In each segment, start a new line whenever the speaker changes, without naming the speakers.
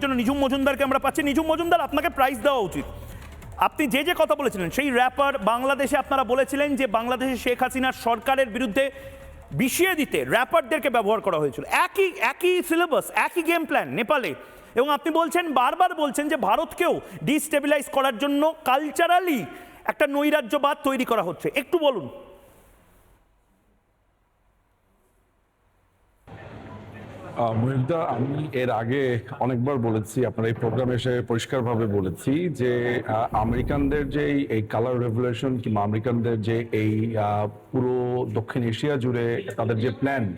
জন্য নিজুম মজুমদারকে আমরা পাচ্ছি। নিজুম মজুমদার, আপনাকে প্রাইজ দেওয়া উচিত। আপনি যে যে কথা বলেছিলেন, সেই র্যাপার বাংলাদেশে আপনারা বলেছিলেন যে বাংলাদেশে শেখ হাসিনার সরকারের বিরুদ্ধে বিষিয়ে দিতে র্যাপারদেরকে ব্যবহার করা হয়েছিল। একই একই সিলেবাস একই গেম প্ল্যান নেপালে। এবং আপনি বলছেন, বারবার বলছেন যে ভারতকেও ডিস্টেবিলাইজ করার জন্য কালচারালি একটা নৈরাজ্যবাদ তৈরি করা হচ্ছে। একটু বলুন।
আমি এর আগে অনেকবার বলেছি, আপনার এই প্রোগ্রামে এসে পরিষ্কারভাবে বলেছি যে আমেরিকানদের যে এই- কালার রেভলিউশন কিংবা আমেরিকানদের যে এই পুরো দক্ষিণ এশিয়া জুড়ে তাদের যে প্ল্যান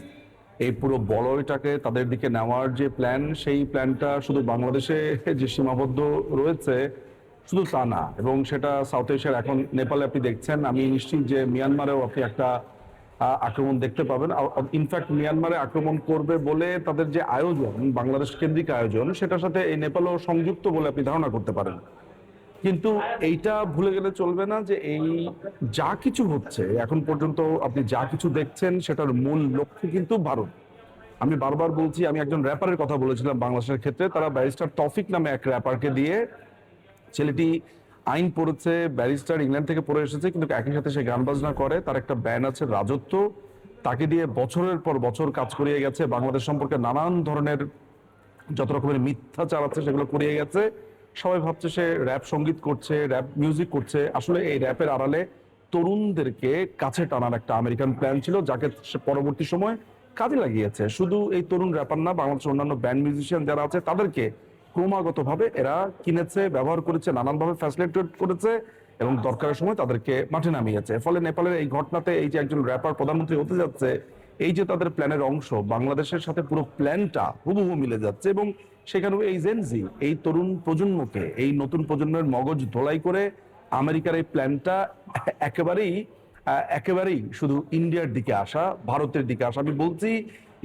এই পুরো বলয়টাকে তাদের দিকে নেওয়ার যে প্ল্যান সেই প্ল্যানটা শুধু বাংলাদেশে যে সীমাবদ্ধ রয়েছে, শুধু তা না। এবং সেটা সাউথ এশিয়ার এখন নেপালে আপনি দেখছেন, আমি নিশ্চিত যে মিয়ানমারেও আপনি একটা আক্রমণ দেখতে পাবেন। ইনফ্যাক্ট মিয়ানমারে আক্রমণ করবে বলে তাদের যে আয়োজন, বাংলাদেশ কেন্দ্রিক আয়োজন, সেটার সাথে এই নেপালও সংযুক্ত বলে আপনি ধারণা করতে পারেন। কিন্তু এইটা ভুলে গেলে চলবে না যে এই যা কিছু হচ্ছে, এখন পর্যন্ত আপনি যা কিছু দেখছেন, সেটার মূল লক্ষ্য কিন্তু ভারত। আমি বারবার বলছি, আমি একজন র্যাপারের কথা বলেছিলাম বাংলাদেশের ক্ষেত্রে, তারা ব্যারিস্টার তফিক নামে এক র্যাপারকে দিয়ে ছেলেটি আইন পড়েছে, ব্যারিস্টার ইংল্যান্ড থেকে পড়ে এসেছে, কিন্তু একই সাথে সে গান বাজনা করে, তার একটা ব্যান আছে রাজত্ব। তাকে দিয়ে বছরের পর বছর কাজ করিয়ে গেছে, বাংলাদেশ সম্পর্কে নানান ধরনের যত রকমের মিথ্যাচার আছে সেগুলো করিয়ে গেছে। সবাই ভাবছে সে র্যাপ সংগীত করছে র্যাপ মিউজিক করছে। আসলে এই র্যাপের আড়ালে তরুণদেরকে কাছে টানার একটা আমেরিকান প্ল্যান ছিল, যাকে সে পরবর্তী সময় কাজে লাগিয়েছে। শুধু এই তরুণ র্যাপার না, বাংলাদেশের অন্যান্য ব্যান্ড মিউজিশিয়ান যারা আছে, তাদেরকে ক্রমাগতভাবে এরা কিনেছে, ব্যবহার করেছে, নানানভাবে ফ্যাসিলিটেট করেছে এবং দরকারের সময় তাদেরকে মাঠে নামিয়েছে। ফলে নেপালের এই ঘটনাতে এই যে একজন র্যাপার প্রধানমন্ত্রী হতে যাচ্ছে, এই যে তাদের প্ল্যানের অংশ, বাংলাদেশের সাথে পুরো প্ল্যানটা হুবহু মিলে যাচ্ছে এবং সেখানেও এই জেনজি এই তরুণ প্রজন্মকে, এই নতুন প্রজন্মের মগজ ধোলাই করে আমেরিকার এই প্ল্যানটা একেবারেই একেবারেই শুধু ইন্ডিয়ার দিকে আসা, ভারতের দিকে আসা। আমি বলছি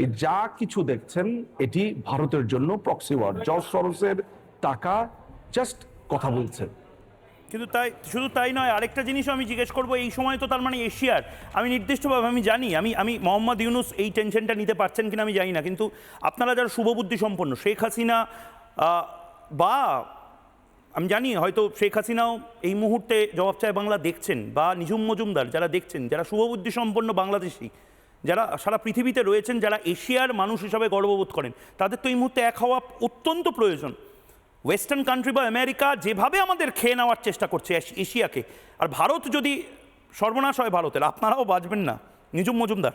এই যা কিছু দেখছেন, এটি ভারতের জন্য প্রক্সি ওয়ার জর্জ সরসের টাকা জাস্ট কথা বলছে।
কিন্তু তাই, শুধু তাই নয়, আরেকটা জিনিসও আমি জিজ্ঞেস করব, এই সময় তো তার মানে এশিয়ার। আমি নির্দিষ্টভাবে, আমি জানি, আমি আমি মোহাম্মদ ইউনুস এই টেনশনটা নিতে পারছেন কিনা আমি জানি না, কিন্তু আপনারা যারা শুভবুদ্ধি সম্পন্ন, শেখ হাসিনা বা, আমি জানি, হয়তো শেখ হাসিনাও এই মুহূর্তে জবাব চায় বাংলা দেখছেন, বা নিজুম মজুমদার যারা দেখছেন, যারা শুভবুদ্ধি সম্পন্ন বাংলাদেশি যারা সারা পৃথিবীতে রয়েছেন, যারা এশিয়ার মানুষ হিসাবে গর্ববোধ করেন, তাদের তো এই মুহূর্তে এক হওয়া অত্যন্ত প্রয়োজন। ওয়েস্টার্ন কান্ট্রি বা আমেরিকা যেভাবে আমাদের খেয়ে নেওয়ার চেষ্টা করছে এশ- এশিয়াকে, আর ভারত যদি সর্বনাশ হয় ভারতের, আপনারাও বাঁচবেন না। নিজুম মজুমদার।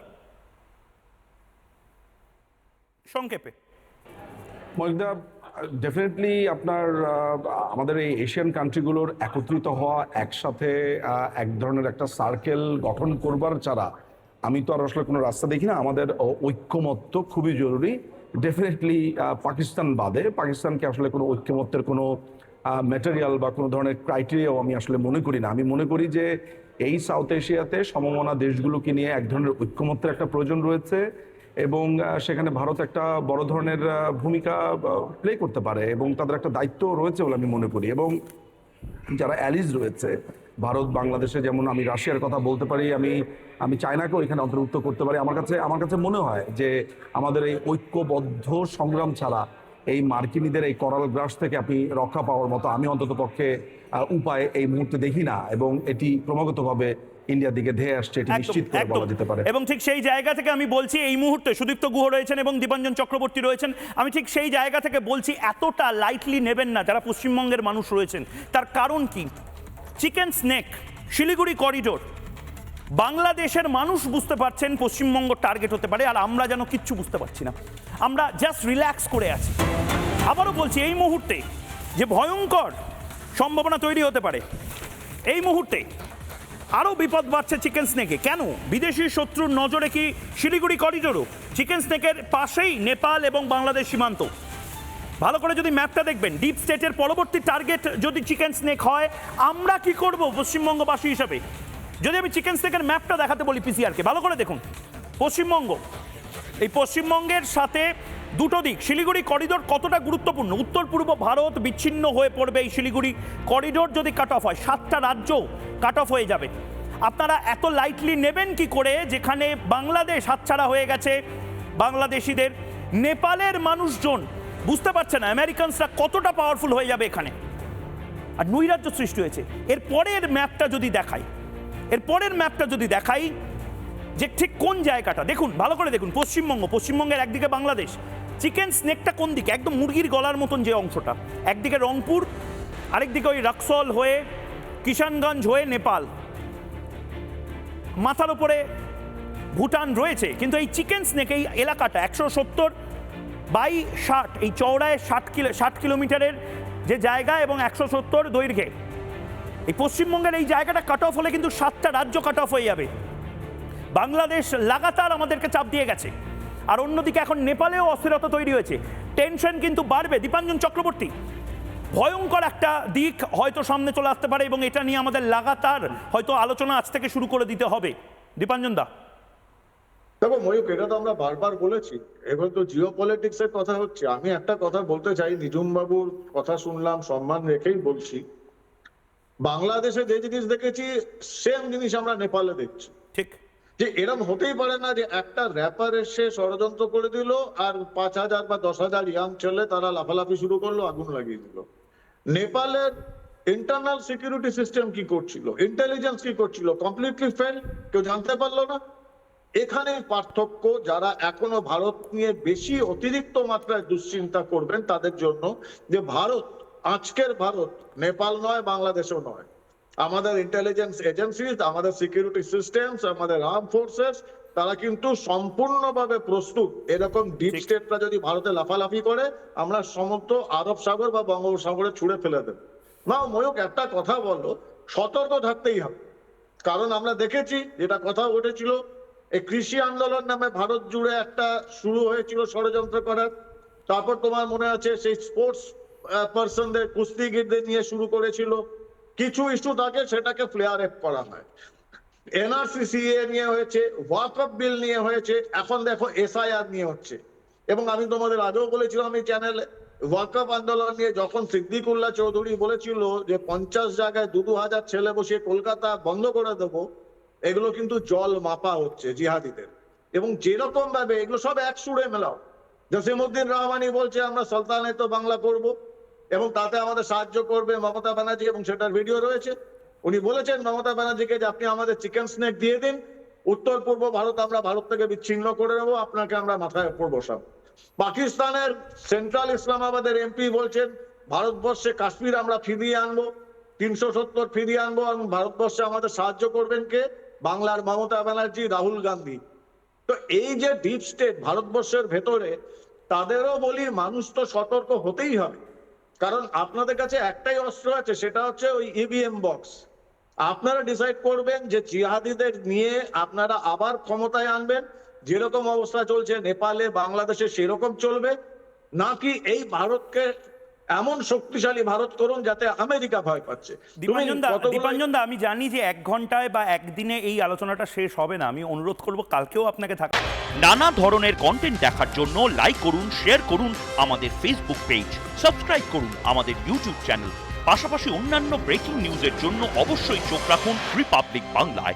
সংক্ষেপে।
ডেফিনেটলি আপনার আমাদের এই এশিয়ান কান্ট্রিগুলোর একত্রিত হওয়া, একসাথে এক ধরনের একটা সার্কেল গঠন করবার ছাড়া আমি তো আর আসলে কোনো রাস্তা দেখি না। আমাদের ঐক্যমত্য খুবই জরুরি। ডেফিনেটলি পাকিস্তান বাদে। পাকিস্তানকে আসলে কোনো ঐক্যমত্যের কোনো ম্যাটেরিয়াল বা কোনো ধরনের ক্রাইটেরিয়াও আমি আসলে মনে করি না। আমি মনে করি যে, এই সাউথ এশিয়াতে সমমনা দেশগুলোকে নিয়ে এক ধরনের ঐক্যমত্যের একটা প্রয়োজন রয়েছে এবং সেখানে ভারত একটা বড় ধরনের ভূমিকা প্লে করতে পারে এবং তাদের একটা দায়িত্ব রয়েছে বলে আমি মনে করি এবং যারা অ্যালিজ রয়েছে ভারত বাংলাদেশে যেমন আমি রাশিয়ার কথা বলতে পারি আমি আমি চায়নাকেও এখানে অন্তর্ভুক্ত করতে পারি। আমার কাছে আমার কাছে মনে হয় যে আমাদের এই ঐক্যবদ্ধ সংগ্রাম ছাড়া এই মার্কিনীদের এই করাল গ্রাস থেকে আপনি রক্ষা পাওয়ার মতো আমি অন্তত পক্ষে উপায় এই মুহূর্তে দেখি না এবং এটি ক্রমাগতভাবে ইন্ডিয়ার দিকে ধেয়ে আসছে এটি নিশ্চিত করে বলা যেতে পারে।
এবং ঠিক সেই জায়গা থেকে আমি বলছি এই মুহূর্তে সুদীপ্ত গুহ রয়েছেন এবং দীপাঞ্জন চক্রবর্তী রয়েছেন। আমি ঠিক সেই জায়গা থেকে বলছি এতটা লাইটলি নেবেন না যারা পশ্চিমবঙ্গের মানুষ রয়েছেন। তার কারণ কি? Chicken's neck, Siliguri corridor. বাংলাদেশের মানুষ বুঝতে পারছেন পশ্চিমবঙ্গ টার্গেট হতে পারে, আর আমরা যেন কিচ্ছু বুঝতে পারছি না। আমরা জাস্ট রিল্যাক্স করে আছি। আবারও বলছি, এই মুহূর্তে যে ভয়ঙ্কর সম্ভাবনা তৈরি হতে পারে, এই মুহূর্তে আরও বিপদ বাড়ছে চিকেন স্নেকে। কেন? বিদেশি শত্রুর নজরে কি শিলিগুড়ি করিডোরও? চিকেন স্নেকের পাশেই নেপাল এবং বাংলাদেশ সীমান্ত। ভালো করে যদি ম্যাপটা দেখবেন ডিপ স্টেটের পরবর্তী টার্গেট যদি চিকেন স্নেক হয়, আমরা কি করব পশ্চিমবঙ্গবাসী হিসাবে? যদি আমি চিকেন স্নেকের ম্যাপটা দেখাতে বলি পিসিআরকে ভালো করে দেখুন। পশ্চিমবঙ্গ, এই পশ্চিমবঙ্গের সাথে দুটো দিক, শিলিগুড়ি করিডোর কতটা গুরুত্বপূর্ণ? উত্তর, পূর্ব ভারত বিচ্ছিন্ন হয়ে পড়বে এই শিলিগুড়ি করিডোর যদি কাট অফ হয়, সাতটা রাজ্য কাট অফ হয়ে যাবে। আপনারা এত লাইটলি নেবেন কি করে? যেখানে বাংলাদেশ হাতছাড়া হয়ে গেছে, বাংলাদেশিদের, নেপালের মানুষজন বুঝতে পারছে না আমেরিকানসরা কতটা পাওয়ারফুল হয়ে যাবে এখানে। আর নৈরাজ্য সৃষ্টি হয়েছে। এর পরের ম্যাপটা যদি দেখাই, এর পরের ম্যাপটা যদি দেখাই, যে ঠিক কোন জায়গাটা, দেখুন, ভালো করে দেখুন, পশ্চিমবঙ্গ, পশ্চিমবঙ্গের একদিকে বাংলাদেশ। চিকেন স্নেকটা কোন দিকে? একদম মুরগির গলার মতন যে অংশটা। একদিকে রংপুর, আরেকদিকে ওই রাক্সল হয়ে কিষানগঞ্জ হয়ে নেপাল। মাথার উপরে ভুটান রয়েছে, কিন্তু এই চিকেন স্নেক এই এলাকাটা একশো সত্তর বাই ষাট, এই চওড়ায় ষাট কিলো, ষাট কিলোমিটারের যে জায়গা এবং একশো সত্তর দৈর্ঘ্যে। এই পশ্চিমবঙ্গের এই জায়গাটা কাট অফ হলে কিন্তু সাতটা রাজ্য কাট অফ হয়ে যাবে। বাংলাদেশ লাগাতার আমাদেরকে চাপ দিয়ে গেছে। আর অন্যদিকে এখন নেপালেও অস্থিরতা তৈরি হয়েছে। টেনশন কিন্তু বাড়বে, দীপাঞ্জন চক্রবর্তী। ভয়ঙ্কর একটা দিক হয়তো সামনে চলে আসতে পারে এবং এটা নিয়ে আমাদের লাগাতার হয়তো আলোচনা আজ থেকে শুরু করে দিতে হবে। দীপাঞ্জন দা।
দেখো ময়ূক এটা তো আমরা বারবার বলেছি। এবার তো জিও পলিটিক্স এর কথা হচ্ছে। আমি একটা কথা বলতে চাই নিজুম বাবুর কথা শুনলাম সম্মান রেখেই বলছি। বাংলাদেশে যে জিনিস দেখেছি সেম জিনিস আমরা নেপালে দেখছি।
ঠিক।
যে এরম হতেই পারে না যে একটা র্যাপার এসে ষড়যন্ত্র করে দিল আর পাঁচ হাজার বা দশ হাজার ইয়াং ছেলে তারা লাফালাফি শুরু করল আগুন লাগিয়ে দিল। নেপালের ইন্টারনাল সিকিউরিটি সিস্টেম কি করছিল? ইন্টেলিজেন্স কি করছিল? কমপ্লিটলি ফেল কেউ জানতে পারল না? এখানে পার্থক্য যারা এখনও ভারত নিয়ে বেশি অতিরিক্ত মাত্রায় দুশ্চিন্তা করবেন তাদের জন্য যে ভারত আজকের ভারত নেপাল নয় বাংলাদেশও নয়। আমাদের ইন্টেলিজেন্স এজেন্সিজ আমাদের সিকিউরিটি সিস্টেমস আমাদের আর্ম ফোর্সেস তারা কিন্তু সম্পূর্ণভাবে প্রস্তুত। এরকম ডিপ। স্টেটরা যদি ভারতে লাফালাফি করে আমরা সমস্ত আরব সাগর বা বঙ্গোপসাগরে ছুড়ে ফেলে দেব। না ময়ূক একটা কথা বলো সতর্ক থাকতেই হবে। কারণ আমরা দেখেছি যেটা কথা উঠেছিল এই কৃষি আন্দোলন নামে ভারত জুড়ে একটা শুরু হয়েছিল ষড়যন্ত্র করার। তারপর তোমার মনে আছে সেই স্পোর্টস পার্সনদের কুস্তিগিরদের নিয়ে শুরু করেছিল। কিছু ইস্যু থাকে সেটাকে ফ্লেয়ার এপ করা হয়। এনআরসিসিএ নিয়ে হয়েছে ওয়াকআপ বিল নিয়ে হয়েছে, এখন দেখো এসআইআর নিয়ে হচ্ছে। এবং আমি তোমাদের আগেও বলেছিলাম এই চ্যানেলে ওয়াকআপ আন্দোলন নিয়ে যখন সিদ্দিকুল্লাহ চৌধুরী বলেছিল যে পঞ্চাশ জায়গায় দু দু হাজার ছেলে বসে কলকাতা বন্ধ করে দেবো এগুলো কিন্তু জল মাপা হচ্ছে জিহাদিদের। এবং যেরকম ভাবে এগুলো সব এক সুরে মেলাও। জসিমুদ্দিন রহমানি বলছে, আমরা সলতানে তো বাংলা করব এবং তাতে আমাদের সাহায্য করবে মমতা ব্যানার্জি এবং সেটার ভিডিও রয়েছে। উনি বলেছেন, মমতা ব্যানার্জিকে যে আপনি আমাদের চিকেন স্নেক দিয়ে দিন, উত্তর পূর্ব ভারত আমরা ভারত থেকে বিচ্ছিন্ন করে নেব, আপনাকে আমরা মাথায় উপর বসাবো পাকিস্তানের সেন্ট্রাল ইসলামাবাদের এমপি বলছেন, ভারতবর্ষে কাশ্মীর আমরা ফিরিয়ে আনব, তিনশো সত্তর ফিরিয়ে আনব এবং ভারতবর্ষে আমাদের সাহায্য করবেন কে? বাংলার মমতা ব্যানার্জি, রাহুল গান্ধী। তো এই যে ডিপ স্টেট ভারতবর্ষের ভেতরে, তাদেরও বলি মানুষ তো সতর্ক হতেই হবে। কারণ আপনাদের কাছে একটাই অস্ত্র আছে, সেটা হচ্ছে ওই ইভিএম বক্স আপনারা ডিসাইড করবেন যে জিহাদিদের নিয়ে আপনারা আবার ক্ষমতায় আনবেন। যেরকম অবস্থা চলছে, নেপালে, বাংলাদেশে সেরকম চলবে। নাকি এই ভারতকে এমন শক্তিশালী ভারত করুন যাতে আমেরিকা ভয় পাচ্ছে। তুমি
দীপাঞ্জন দা
কতগুলো-
দীপাঞ্জন দা আমি জানি যে এক ঘন্টায় বা একদিনে এই আলোচনাটা শেষ হবে না। আমি অনুরোধ করব কালকেও আপনাকে থাকতে
নানা ধরনের কন্টেন্ট দেখার জন্য লাইক করুন শেয়ার করুন আমাদের ফেসবুক পেজ সাবস্ক্রাইব করুন আমাদের ইউটিউব চ্যানেল পাশাপাশি অন্যান্য ব্রেকিং নিউজের জন্য অবশ্যই চোখ রাখুন রিপাবলিক বাংলায়